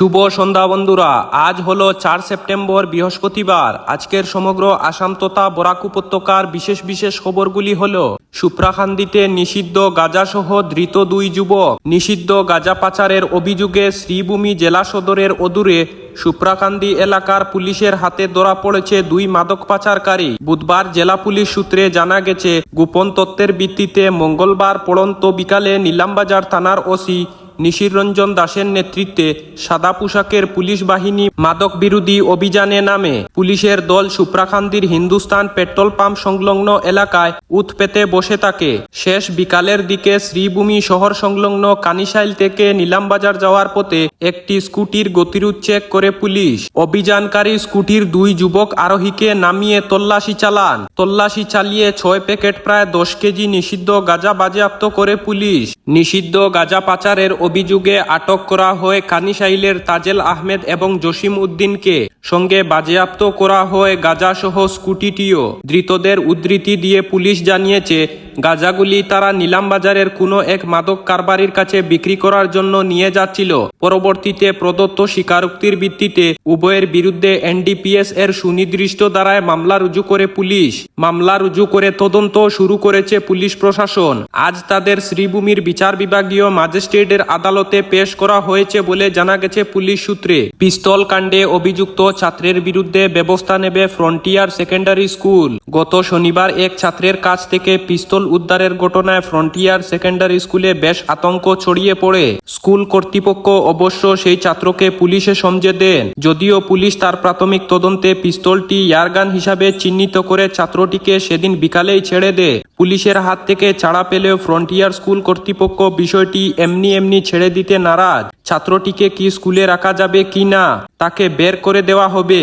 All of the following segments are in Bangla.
শুভ সন্ধ্যা বন্ধুরা। আজ হলো চার সেপ্টেম্বর, বৃহস্পতিবার। আজকের সমগ্র আসাম তথা বরাক উপত্যকার বিশেষ বিশেষ খবরগুলি হল, সুপ্রাখান্দিতে নিষিদ্ধ গাঁজাসহ ধৃত দুই যুবক, নিষিদ্ধ গাঁজা পাচারের অভিযোগে শ্রীভূমি জেলা সদরের অদূরে সুপ্রাকান্দি এলাকার পুলিশের হাতে ধরা পড়েছে দুই মাদক পাচারকারী। বুধবার জেলা পুলিশ সূত্রে জানা গেছে, গোপন তত্ত্বের ভিত্তিতে মঙ্গলবার পড়ন্ত বিকালে নীলামবাজার থানার ওসি নিশির রঞ্জন দাসের নেতৃত্বে সাদা পোশাকের পুলিশ বাহিনী মাদক বিরোধী অভিযানে নামে। পুলিশের দল সুপ্রাখান্দির হিন্দুস্তান পেট্রোল পাম্প সংলগ্ন এলাকায় উৎ পেতে বসে থাকে। শেষ বিকালের দিকে শ্রীভূমি শহর সংলগ্ন কানিশাইল থেকে নিলামবাজার যাওয়ার পথে একটি স্কুটির গতিরোধ চেক করে পুলিশ। অভিযানকারী স্কুটির দুই যুবক আরোহীকে নামিয়ে তল্লাশি চালান। তল্লাশি চালিয়ে ছয় প্যাকেট প্রায় দশ কেজি নিষিদ্ধ গাঁজা বাজেয়াপ্ত করে পুলিশ। নিষিদ্ধ গাঁজা পাচারের অভিযোগে আটক করা হয় কানিশাইলের তাজেল আহমেদ এবং জসিম উদ্দিনকে। সঙ্গে বাজেয়াপ্ত করা হয় গাজাসহ স্কুটিটিও। ধৃতদের উদ্ধৃতি দিয়ে পুলিশ জানিয়েছে গাঁজাগুলি তারা নিলামবাজারের কোনো এক মাদক কারবারির কাছে বিক্রি করার জন্য নিয়ে যাচ্ছিল। পরবর্তীতে প্রদত্ত স্বীকারোক্তির ভিত্তিতে উভয়ের বিরুদ্ধে এনডিপিএস এর সুনির্দিষ্ট দ্বারায় মামলা রুজু করে পুলিশ। মামলা রুজু করে তদন্ত শুরু করেছে পুলিশ প্রশাসন। আজ তাদের শ্রীভূমির বিচার বিভাগীয় ম্যাজিস্ট্রেটের আদালতে পেশ করা হয়েছে বলে জানা গেছে পুলিশ সূত্রে। পিস্তল কাণ্ডে অভিযুক্ত ছাত্রের বিরুদ্ধে ব্যবস্থা নেবে ফ্রন্টিয়ার সেকেন্ডারি স্কুল। গত শনিবার এক ছাত্রের কাছ থেকে পিস্তল উদ্ধারের ঘটনায় ফ্রন্টিয়ার সেকেন্ডারি স্কুলে বেশ আতঙ্ক ছড়িয়ে পড়ে। স্কুল কর্তৃপক্ষ অবশ্য সেই ছাত্রকে পুলিশে সমঝে দেন। যদিও পুলিশ তার প্রাথমিক তদন্তে পিস্তলটি ইয়ারগান হিসাবে চিহ্নিত করে ছাত্রটিকে সেদিন বিকালেই ছেড়ে দেয়। পুলিশের হাত থেকে ছাড়া পেলেও ফ্রন্টিয়ার স্কুল কর্তৃপক্ষ বিষয়টি এমনি এমনি ছেড়ে দিতে নারাজ। ছাত্রটিকে কি স্কুলে রাখা যাবে কি না, তাকে বের করে দেওয়া হবে।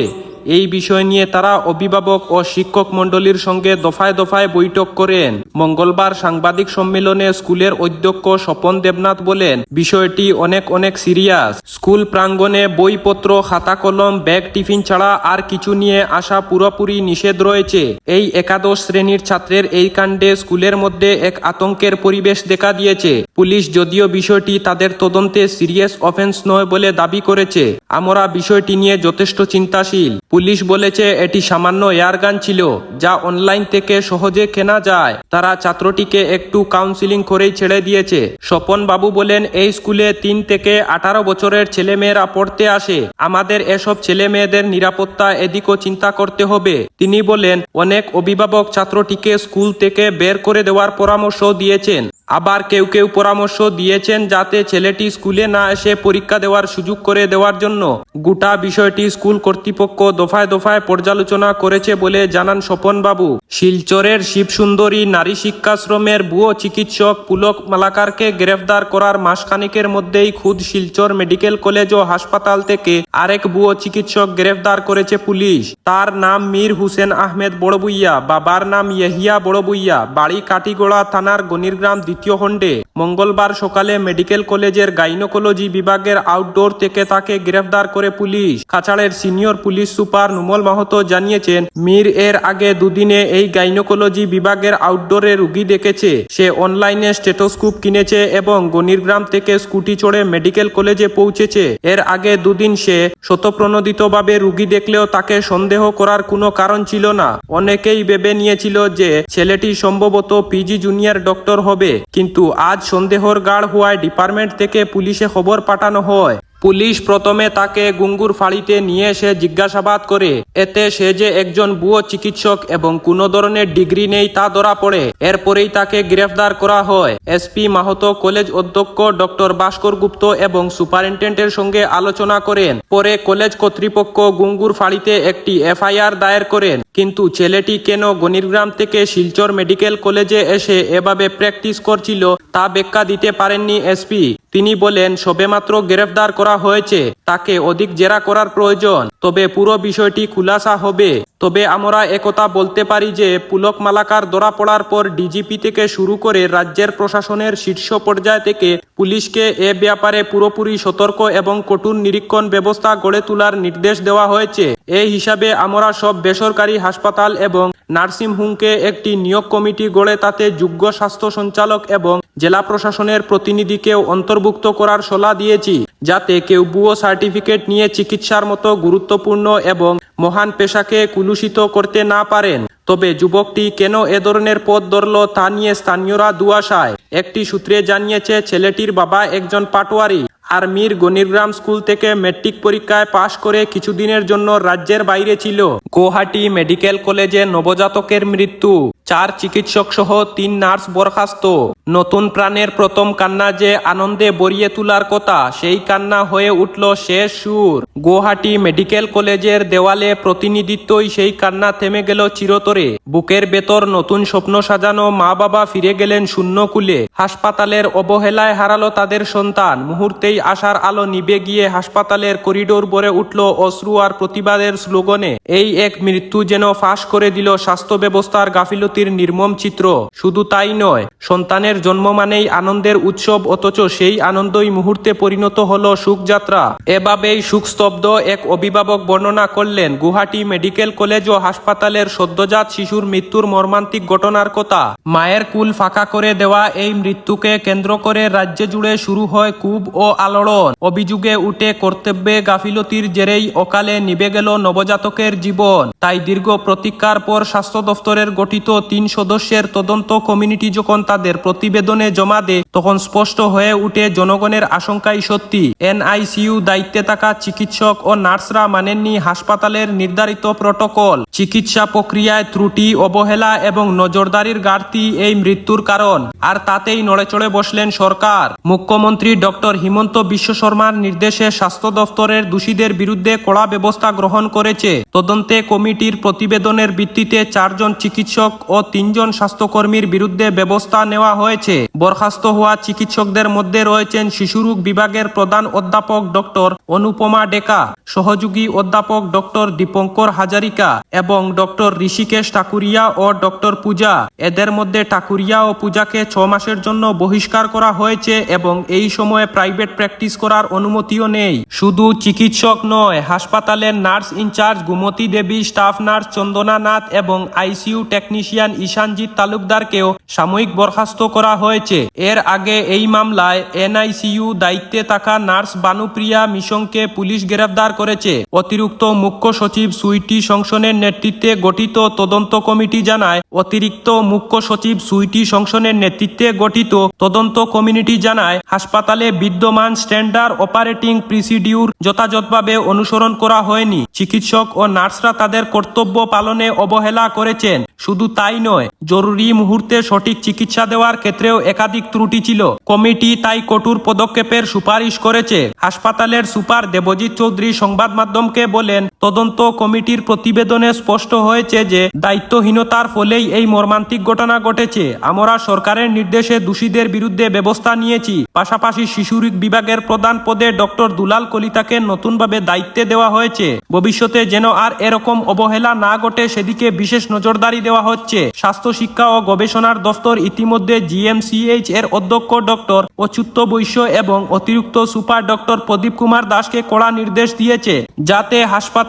এই বিষয় নিয়ে তারা অভিভাবক ও শিক্ষক মণ্ডলীর সঙ্গে দফায় দফায় বৈঠক করেন। মঙ্গলবার সাংবাদিক সম্মেলনে স্কুলের অধ্যক্ষ স্বপন দেবনাথ বলেন, বিষয়টি অনেক অনেক সিরিয়াস। স্কুল প্রাঙ্গণে বইপত্র খাতা কলম ব্যাগ, টিফিন ছাড়া আর কিছু নিয়ে আসা পুরোপুরি নিষেধ রয়েছে। এই একাদশ শ্রেণির ছাত্রের এই কাণ্ডে স্কুলের মধ্যে এক আতঙ্কের পরিবেশ দেখা দিয়েছে। পুলিশ যদিও বিষয়টি তাদের তদন্তে সিরিয়াস অফেন্স নয় বলে দাবি করেছে, আমরা বিষয়টি নিয়ে যথেষ্ট চিন্তাশীল। পুলিশ বলেছে, এটি সামান্য এয়ারগান ছিল, যা অনলাইন থেকে সহজে কেনা যায়। তারা ছাত্রটিকে একটু কাউন্সিলিং করেই ছেড়ে দিয়েছে। স্বপন বাবু বলেন, এই স্কুলে তিন থেকে আঠারো বছরের ছেলেমেয়েরা পড়তে আসে। আমাদের এসব ছেলে মেয়েদের নিরাপত্তা এদিকও চিন্তা করতে হবে। তিনি বলেন, অনেক অভিভাবক ছাত্রটিকে স্কুল থেকে বের করে দেওয়ার পরামর্শ দিয়েছেন। আবার কেউ কেউ পরামর্শ দিয়েছেন যাতে ছেলেটি স্কুলে না এসে পরীক্ষা দেওয়ার সুযোগ করে দেওয়ার জন্য। গোটা বিষয়টি স্কুল কর্তৃপক্ষ দফায় দফায় পর্যালোচনা করেছে বলে জানান স্বপন বাবু শিলচরের শিবসুন্দরী নারী শিক্ষাশ্রমের ভুয়ো চিকিৎসক পুলক মালাকারকে গ্রেফতার করার মাসখানিকের মধ্যেই খুদ শিলচর মেডিকেল কলেজ ও হাসপাতাল থেকে আরেক ভুয়ো চিকিৎসক গ্রেফতার করেছে পুলিশ। তার নাম মীর হুসেন আহমেদ বড়বুইয়া, বাবার নাম ইহিয়া বড়বুইয়া, বাড়ি কাটিগোড়া থানার গনিরগ্রাম দ্বিতীয় খণ্ডে মঙ্গলবার সকালে মেডিকেল কলেজের গাইনোকোলজি বিভাগের আউটডোর থেকে তাকে গ্রেফতার করে পুলিশ। কাছাড়ের senior police super Numal Mahato জানিয়েছেন, মীর এর আগে দুদিনে এই গাইনোকোলজি বিভাগের আউটডোরে রুগী দেখেছে। সে অনলাইনে স্টেটোস্কোপ কিনেছে এবং গনিরগ্রাম থেকে স্কুটি চড়ে মেডিকেল কলেজে পৌঁছেছে। এর আগে দুদিন সে শতপ্রণোদিতভাবে রুগী দেখলেও তাকে সন্দেহ করার কোনো কারণ ছিল না। অনেকেই ভেবে নিয়েছিল যে ছেলেটি সম্ভবত পিজি জুনিয়র ডক্টর হবে। কিন্তু আজ সন্দেহর গাঢ় হওয়ায় ডিপার্টমেন্ট থেকে পুলিশে খবর পাঠানো হয়। পুলিশ প্রথমে তাকে গুঙ্গুর ফাঁড়িতে নিয়ে এসে জিজ্ঞাসাবাদ করে। এতে সে যে একজন ভুয়ো চিকিৎসক এবং কোনো ধরনের ডিগ্রি নেই তা ধরা পড়ে। এরপরেই তাকে গ্রেফতার করা হয়। এসপি মাহতো কলেজ অধ্যক্ষ ডক্টর ভাস্কর গুপ্ত এবং সুপারিনটেন্ডেন্টের সঙ্গে আলোচনা করেন। পরে কলেজ কর্তৃপক্ষ গুঙ্গুর ফাঁড়িতে একটি এফআইআর দায়ের করেন। কিন্তু ছেলেটি কেন গনিরগ্রাম থেকে শিলচর মেডিকেল কলেজে এসে এভাবে প্র্যাকটিস করছিল তা ব্যাখ্যা দিতে পারেননি এসপি। তিনি বলেন, সবেমাত্র গ্রেফতার করা হয়েছে, তাকে অধিক জেরা করার প্রয়োজন। তবে পুরো বিষয়টি খুলাসা হবে। তবে আমরা একথা বলতে পারি যে পুলক মালাকার ধরা পড়ার পর ডিজিপি থেকে শুরু করে রাজ্যের প্রশাসনের শীর্ষ পর্যায় থেকে পুলিশকে এ ব্যাপারে পুরোপুরি সতর্ক এবং কঠোর নিরীক্ষণ ব্যবস্থা গড়ে তোলার নির্দেশ দেওয়া হয়েছে। এই হিসাবে আমরা সব বেসরকারি হাসপাতাল এবং নার্সিংহোমকে একটি নিয়োগ কমিটি গড়ে তাতে যোগ্য স্বাস্থ্য সঞ্চালক এবং জেলা প্রশাসনের প্রতিনিধিকেও অন্তর্ভুক্ত করার সলা দিয়েছি, যাতে কেউ ভুয়ো সার্টিফিকেট নিয়ে চিকিৎসার মতো গুরুত্বপূর্ণ এবং মহান পেশাকে কুলুষিত করতে না পারেন। তবে যুবকটি কেন এ ধরনের পথ ধরল তা নিয়ে স্থানীয়রা দুয়াশায় একটি সূত্রে জানিয়েছে, ছেলেটির বাবা একজন পাটোয়ারি আর মীর গনিরগ্রাম স্কুল থেকে মেট্রিক পরীক্ষায় পাশ করে কিছুদিনের জন্য রাজ্যের বাইরে ছিল। গুয়াহাটি মেডিকেল কলেজে নবজাতকের মৃত্যু। চার চিকিৎসক সহ তিন নার্স বরখাস্ত। নতুন প্রাণের প্রথম কান্না যে আনন্দে বরিয়ে তোলার কথা, সেই কান্না হয়ে উঠল শেষ সুর। গুয়াহাটি মেডিকেল কলেজের দেওয়ালে প্রতিনিধিত্বই সেই কান্না থেমে গেল চিরতরে। বুকের ভেতর নতুন স্বপ্ন সাজানো মা বাবা ফিরে গেলেন শূন্য কুলে হাসপাতালের অবহেলায় হারালো তাদের সন্তান। মুহূর্তেই আশার আলো নিবে গিয়ে হাসপাতালের করিডোর ভরে উঠল অশ্রু আর প্রতিবাদের স্লোগনে। এই এক মৃত্যু যেন ফাঁস করে দিল স্বাস্থ্য ব্যবস্থার গাফিলতির নির্মম চিত্র। শুধু তাই নয়, সন্তানের জন্ম মানেই আনন্দের উৎসব, অথচ সেই আনন্দই মুহূর্তে পরিণত হল সুখযাত্রা। এভাবেই সুখস্তব্ধ এক অভিভাবক বর্ণনা করলেন, গুয়াহাটি মেডিকেল কলেজ ও হাসপাতালের সদ্যজাত শিশুর মৃত্যুর মর্মান্তিক ঘটনার কথা। মায়ের কুল ফাঁকা করে দেওয়া এই মৃত্যুকে কেন্দ্র করে রাজ্য জুড়ে শুরু হয় কুব ও আলোড়ন। অভিযোগে উঠে কর্তব্যে গাফিলতির জেরেই অকালে নিবে গেল নবজাতকের জীবন। তাই দীর্ঘ প্রতীক্ষার পর স্বাস্থ্য দফতরের গঠিত তিন সদস্যের তদন্ত কমিউনিটি যখন তাদের প্রতিবেদনে জমা দেয়, তখন স্পষ্ট হয়ে উঠে জনগণের আশঙ্কাই সত্যি। এনআইসিইউ দায়িত্বে থাকা চিকিৎসক ও নার্সরা মানেননি হাসপাতালের নির্ধারিত প্রটোকল। চিকিৎসা প্রক্রিয়ায় ত্রুটি, অবহেলা এবং নজরদারির ঘাটতি এই মৃত্যুর কারণ। আর তাতেই নড়েচড়ে বসলেন সরকার। মুখ্যমন্ত্রী ডক্টর হিমন্ত বিশ্ব শর্মার নির্দেশে স্বাস্থ্য দফতরের দোষীদের বিরুদ্ধে কড়া ব্যবস্থা গ্রহণ করেছে। তদন্তে কমিটির প্রতিবেদনের ভিত্তিতে চারজন চিকিৎসক ও তিনজন স্বাস্থ্যকর্মীর বিরুদ্ধে ব্যবস্থা নেওয়া হয়েছে। বরখাস্ত হওয়া চিকিৎসকদের মধ্যে রয়েছেন শিশুরোগ বিভাগের প্রধান অধ্যাপক ডক্টর অনুপমা ডেকা, সহযোগী অধ্যাপক ডক্টর দীপঙ্কর হাজারিকা এবং ডক্টর ঋষিকেশ ঠাকুরিয়া ও ডক্টর পূজা। এদের মধ্যে ঠাকুরিয়া ও পূজাকে ছ মাসের জন্য বহিষ্কার করা হয়েছে এবং এই সময়ে প্রাইভেট প্র্যাকটিস করার অনুমতিও নেই। শুধু চিকিৎসক নয়, হাসপাতালের nurse in charge Gumti Devi staff nurse Chandana Nath এবং আইসিইউ টেকনিশিয়ান ঈশানজিৎ তালুকদারকেও সাময়িক বরখাস্ত করা হয়েছে। এর আগে এই মামলায় এনআইসিইউ দায়িত্বে থাকা নার্স বানুপ্রিয়া মিশংকে পুলিশ গ্রেফতার করেছে। অতিরিক্ত মুখ্য সচিব সুইটি সংসনের নেতৃত্বে গঠিত তদন্ত কমিটি জানায়, অতিরিক্ত মুখ্য সচিব সুইটি সংসনের নেতৃত্বে গঠিত তদন্ত কমিউনিটি জানায়, হাসপাতালে বিদ্যমান স্ট্যান্ডার্ড অপারেটিং প্রসিডিউর যথাযথভাবে অনুসরণ করা হয়নি। চিকিৎসক ও নার্সরা তাদের কর্তব্য পালনে অবহেলা করেছেন। শুধু তাই নয়, জরুরি মুহূর্তে সঠিক চিকিৎসা দেওয়ার ক্ষেত্রেও একাধিক ত্রুটি ছিল। কমিটি তাই কঠোর পদক্ষেপের সুপারিশ করেছে। হাসপাতালের সুপার দেবজিৎ চৌধুরী সংবাদ মাধ্যমকে বলেন তদন্ত কমিটির প্রতিবেদনে স্পষ্ট হয়েছে যে, দায়িত্বহীনতার ফলেই এই মর্মান্তিক ঘটনা ঘটেছে। আমরা সরকারের নির্দেশে দোষীদের বিরুদ্ধে ব্যবস্থা নিয়েছি। পাশাপাশি শিশুরিক বিভাগের প্রধান পদে ডক্টর দুলাল কলিতাকে নতুনভাবে দায়িত্বে দেওয়া হয়েছে। ভবিষ্যতে যেন আর এরকম অবহেলা না ঘটে, সেদিকে বিশেষ নজরদারি দেওয়া হচ্ছে। স্বাস্থ্য শিক্ষা ও গবেষণার দফতর ইতিমধ্যে জিএমসিএইচ এর অধ্যক্ষ ডক্টর অচ্যুত বৈশ্য এবং অতিরিক্ত সুপার ডক্টর প্রদীপ কুমার দাসকে কড়া নির্দেশ দিয়েছে, যাতে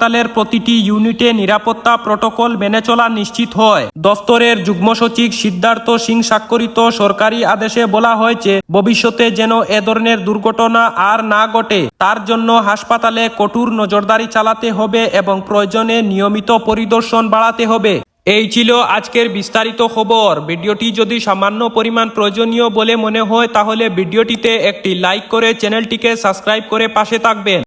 হাসপাতালের প্রতিটি ইউনিটে নিরাপত্তা প্রটোকল মেনে চলা নিশ্চিত হয়। দফতরের যুগ্ম সচিব সিদ্ধার্থ সিং স্বাক্ষরিত সরকারি আদেশে বলা হয়েছে, ভবিষ্যতে যেন এ ধরনের দুর্ঘটনা আর না ঘটে। তার জন্য হাসপাতালে কঠোর নজরদারি চালাতে হবে এবং প্রয়োজনে নিয়মিত পরিদর্শন বাড়াতে হবে। এই ছিল আজকের বিস্তারিত খবর। ভিডিওটি যদি সামান্য পরিমাণ প্রয়োজনীয় বলে মনে হয়, তাহলে ভিডিওটিতে একটি লাইক করে চ্যানেলটিকে সাবস্ক্রাইব করে পাশে থাকবেন।